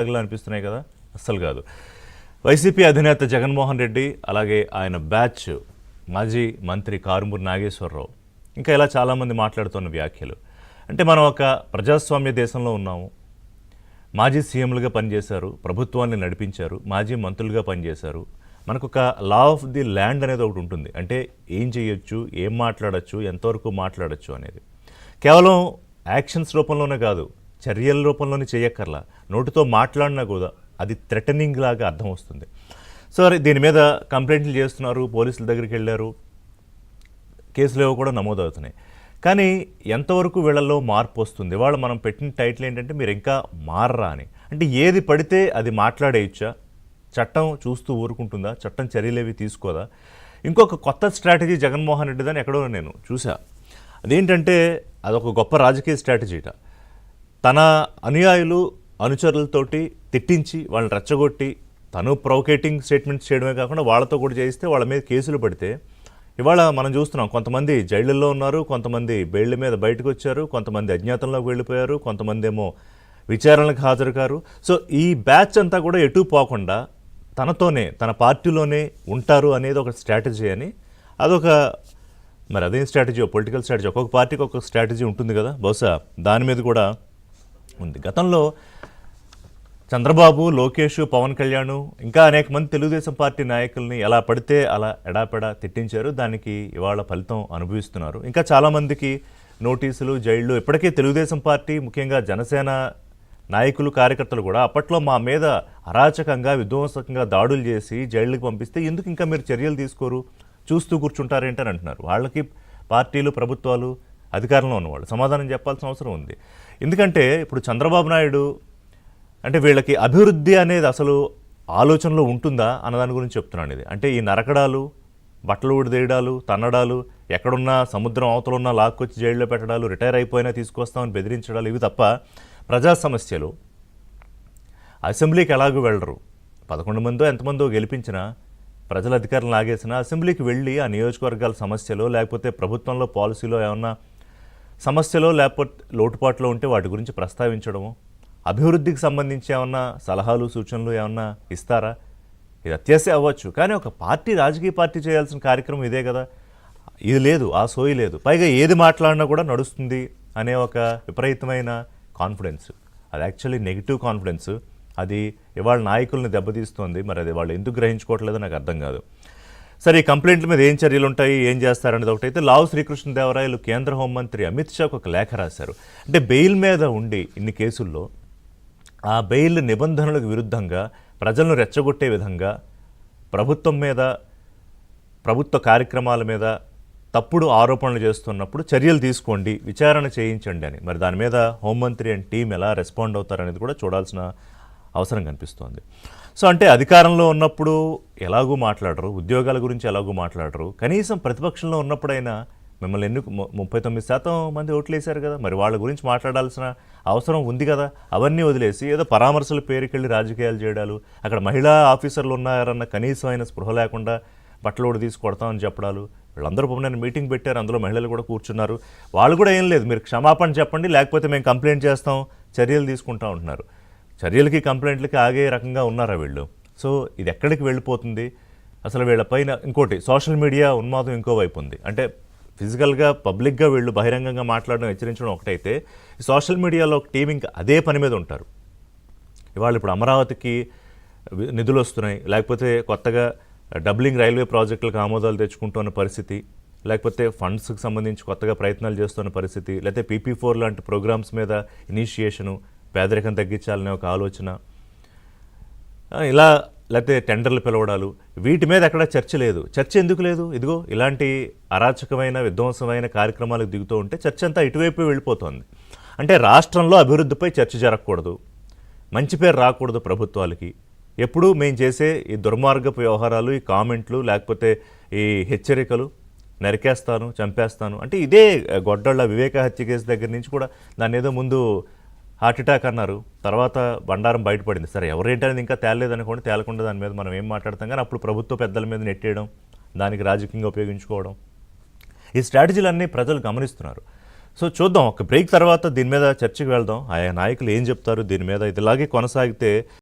అనిపిస్తున్నాయి కదా? అస్సలు కాదు. వైసీపీ అధినేత జగన్మోహన్ రెడ్డి అలాగే ఆయన బ్యాచ్ మాజీ మంత్రి కారుమూరి నాగేశ్వరరావు. ఇంకా ఇలా చాలామంది మాట్లాడుతున్న వ్యాఖ్యలు. అంటే మనం ఒక ప్రజాస్వామ్య దేశంలో ఉన్నాము. మాజీ సీఎంలుగా పనిచేశారు ప్రభుత్వాన్ని నడిపించారు మాజీ మంత్రులుగా పనిచేశారు. మనకు ఒక లా ఆఫ్ ది ల్యాండ్ అనేది ఒకటి ఉంటుంది. అంటే ఏం చేయొచ్చు ఏం మాట్లాడచ్చు ఎంతవరకు మాట్లాడచ్చు అనేది. కేవలం యాక్షన్స్ రూపంలోనే కాదు చర్యల రూపంలోనే చేయక్కర్లా. నోటితో మాట్లాడినా కూడా అది థ్రెటనింగ్ లాగా అర్థం వస్తుంది. సో దీని మీద కంప్లైంట్లు చేస్తున్నారు పోలీసుల దగ్గరికి వెళ్ళారు. కేసులు ఏవో కూడా నమోదవుతున్నాయి. కానీ ఎంతవరకు వీళ్ళల్లో మార్పు వస్తుంది? వాళ్ళు మనం పెట్టిన టైటిల్ ఏంటంటే మీరు ఇంకా మారరా అని. అంటే ఏది పడితే అది మాట్లాడేయచ్చా? చట్టం చూస్తూ ఊరుకుంటుందా? చట్టం చర్యలేవి తీసుకోదా? ఇంకొక కొత్త స్ట్రాటజీ జగన్మోహన్ రెడ్డిదని ఎక్కడో నేను చూసా అదేంటంటే అదొక గొప్ప రాజకీయ స్ట్రాటజీట తన అనుయాయులు అనుచరులతోటి తిట్టించి వాళ్ళని రెచ్చగొట్టి తను ప్రొవకేటింగ్ స్టేట్మెంట్స్ చేయడమే కాకుండా వాళ్ళతో కూడా చేయిస్తే వాళ్ళ మీద కేసులు పడితే ఇవాళ మనం చూస్తున్నాం కొంతమంది జైళ్ళల్లో ఉన్నారు కొంతమంది బెయిళ్ళ మీద బయటకు వచ్చారు కొంతమంది అజ్ఞాతంలోకి వెళ్ళిపోయారు కొంతమంది ఏమో విచారణలకు హాజరుకారు. సో ఈ బ్యాచ్ అంతా కూడా ఎటు పోకుండా తనతోనే తన పార్టీలోనే ఉంటారు అనేది ఒక స్ట్రాటజీ అని అదొక మరి అదేం స్ట్రాటజీ పొలిటికల్ స్ట్రాటజీ ఒక్కొక్క పార్టీకి ఒక్కొక్క స్ట్రాటజీ ఉంటుంది కదా. బహుశా దాని మీద కూడా ఉంది. గతంలో చంద్రబాబు లోకేష్ పవన్ కళ్యాణ్ ఇంకా అనేక మంది తెలుగుదేశం పార్టీ నాయకుల్ని ఎలా పడితే అలా ఎడాపెడా తిట్టించారు. దానికి ఇవాళ ఫలితం అనుభవిస్తున్నారు. ఇంకా చాలామందికి నోటీసులు జైళ్ళు ఇప్పటికే తెలుగుదేశం పార్టీ ముఖ్యంగా జనసేన నాయకులు కార్యకర్తలు కూడా అప్పట్లో మా మీద అరాచకంగా విధ్వంసకంగా దాడులు చేసి జైళ్ళకి పంపిస్తే ఎందుకు ఇంకా మీరు చర్యలు తీసుకోరు? చూస్తూ కూర్చుంటారేంటని అంటున్నారు. వాళ్ళకి పార్టీలు ప్రభుత్వాలు అధికారంలో ఉన్నవాళ్ళు. సమాధానం చెప్పాల్సిన అవసరం ఉంది. ఎందుకంటే ఇప్పుడు చంద్రబాబు నాయుడు అంటే వీళ్ళకి అభివృద్ధి అనేది అసలు ఆలోచనలో ఉంటుందా అన్నదాని గురించి చెప్తున్నాను ఇది. అంటే ఈ నరకడాలు బట్టలు ఊడిదేయడాలు తన్నడాలు ఎక్కడున్నా సముద్రం అవతల ఉన్నా లాక్కొచ్చి జైల్లో పెట్టడాలు రిటైర్ అయిపోయినా తీసుకొస్తామని బెదిరించడాలు ఇవి తప్ప ప్రజా సమస్యలు. అసెంబ్లీకి ఎలాగూ వెళ్ళరు. పదకొండు మందో ఎంతమందో గెలిపించినా ప్రజల అధికారులు లాగేసినా అసెంబ్లీకి వెళ్ళి ఆ నియోజకవర్గాల సమస్యలు లేకపోతే ప్రభుత్వంలో పాలసీలో ఏమన్నా సమస్యలో లేకపోతే లోటుపాట్లో ఉంటే వాటి గురించి ప్రస్తావించడము? అభివృద్ధికి సంబంధించి ఏమన్నా సలహాలు సూచనలు ఏమన్నా ఇస్తారా? ఇది అత్యాసే అవ్వచ్చు. కానీ ఒక పార్టీ రాజకీయ పార్టీ చేయాల్సిన కార్యక్రమం ఇదే కదా. ఇది లేదు ఆ సోయి లేదు. పైగా ఏది మాట్లాడినా కూడా నడుస్తుంది అనే ఒక విపరీతమైన కాన్ఫిడెన్స్ అది యాక్చువల్లీ నెగిటివ్ కాన్ఫిడెన్స్ అది ఇవాళ నాయకుల్ని దెబ్బతీస్తోంది. మరి అది వాళ్ళు ఎందుకు గ్రహించుకోవట్లేదో నాకు అర్థం కాదు. సరే ఈ కంప్లైంట్ల మీద ఏం చర్యలు ఉంటాయి ఏం చేస్తారనేది ఒకటైతే లావు శ్రీకృష్ణదేవరాయలు కేంద్ర హోంమంత్రి అమిత్ షాకు ఒక లేఖ రాశారు. అంటే బెయిల్ మీద ఉండి ఇన్ని కేసుల్లో ఆ బెయిల్ నిబంధనలకు విరుద్ధంగా ప్రజలను రెచ్చగొట్టే విధంగా ప్రభుత్వం మీద ప్రభుత్వ కార్యక్రమాల మీద తప్పుడు ఆరోపణలు చేస్తున్నప్పుడు చర్యలు తీసుకోండి విచారణ చేయించండి అని. మరి దాని మీద హోంమంత్రి అండ్ టీం ఎలా రెస్పాండ్ అవుతారనేది కూడా చూడాల్సిన అవసరం కనిపిస్తోంది. సో అంటే అధికారంలో ఉన్నప్పుడు ఎలాగూ మాట్లాడరు ఉద్యోగాల గురించి ఎలాగూ మాట్లాడరు. కనీసం ప్రతిపక్షంలో ఉన్నప్పుడైనా మిమ్మల్ని ఎన్నుకు ము- ముప్పై తొమ్మిది శాతం మంది ఓట్లేశారు కదా మరి వాళ్ళ గురించి మాట్లాడాల్సిన అవసరం ఉంది కదా. అవన్నీ వదిలేసి ఏదో పరామర్శల పేరుకెళ్ళి రాజకీయాలు చేయడాలు అక్కడ మహిళా ఆఫీసర్లు ఉన్నారన్న కనీసమైన స్పృహ లేకుండా బట్టలోడు తీసి కొడతామని చెప్పడాలు వీళ్ళందరూ నేను మీటింగ్ పెట్టారు అందులో మహిళలు కూడా కూర్చున్నారు. వాళ్ళు కూడా ఏం లేదు మీరు క్షమాపణ చెప్పండి లేకపోతే మేము కంప్లైంట్ చేస్తాం చర్యలు తీసుకుంటా ఉంటున్నారు. చర్యలకి కంప్లైంట్లకి ఆగే రకంగా ఉన్నారా వీళ్ళు? సో ఇది ఎక్కడికి వెళ్ళిపోతుంది? అసలు వీళ్ళపైన ఇంకోటి సోషల్ మీడియా ఉన్మాదం ఇంకో వైపు ఉంది. అంటే ఫిజికల్గా పబ్లిక్గా వీళ్ళు బహిరంగంగా మాట్లాడడం హెచ్చరించడం ఒకటైతే సోషల్ మీడియాలో ఒక టీం ఇంకా అదే పని మీద ఉంటారు. ఇవాళ ఇప్పుడు అమరావతికి నిధులు వస్తున్నాయి. లేకపోతే కొత్తగా డబ్లింగ్ రైల్వే ప్రాజెక్టులకు ఆమోదాలు తెచ్చుకుంటున్న పరిస్థితి లేకపోతే ఫండ్స్కి సంబంధించి కొత్తగా ప్రయత్నాలు చేస్తున్న పరిస్థితి లేకపోతే పీపీ ఫోర్ లాంటి ప్రోగ్రామ్స్ మీద ఇనిషియేషను పేదరికం తగ్గించాలనే ఒక ఆలోచన. ఇలా లేకపోతే టెండర్లు పిలవడాలు వీటి మీద ఎక్కడ చర్చ లేదు. చర్చ ఎందుకు లేదు? ఇదిగో ఇలాంటి అరాచకమైన విధ్వంసమైన కార్యక్రమాలకు దిగుతూ ఉంటే చర్చ అంతా ఇటువైపు వెళ్ళిపోతుంది. అంటే రాష్ట్రంలో అభివృద్ధిపై చర్చ జరగకూడదు. మంచి పేరు రాకూడదు ప్రభుత్వాలకి. ఎప్పుడూ మేము చేసే ఈ దుర్మార్గపు వ్యవహారాలు ఈ కామెంట్లు లేకపోతే ఈ హెచ్చరికలు నరికేస్తాను చంపేస్తాను. అంటే ఇదే గొడ్డళ్ళ వివేక హత్య కేసు దగ్గర నుంచి కూడా దాన్ని ఏదో ముందు హార్ట్ అటాక్ అన్నారు. తర్వాత బండారం బయటపడింది. సరే ఎవరేంటనేది ఇంకా తేలలేదనుకోండి తేలకుండా దాని మీద మనం ఏం మాట్లాడతాం? కానీ అప్పుడు ప్రభుత్వ పెద్దల మీద నెట్టేయడం దానికి రాజకీయంగా ఉపయోగించుకోవడం. ఈ స్ట్రాటజీలన్నీ ప్రజలు గమనిస్తున్నారు. సో చూద్దాం. ఒక బ్రేక్ తర్వాత దీని మీద చర్చకు వెళ్దాం. ఆయా నాయకులు ఏం చెప్తారు? దీని మీద ఇది ఇలాగే కొనసాగితే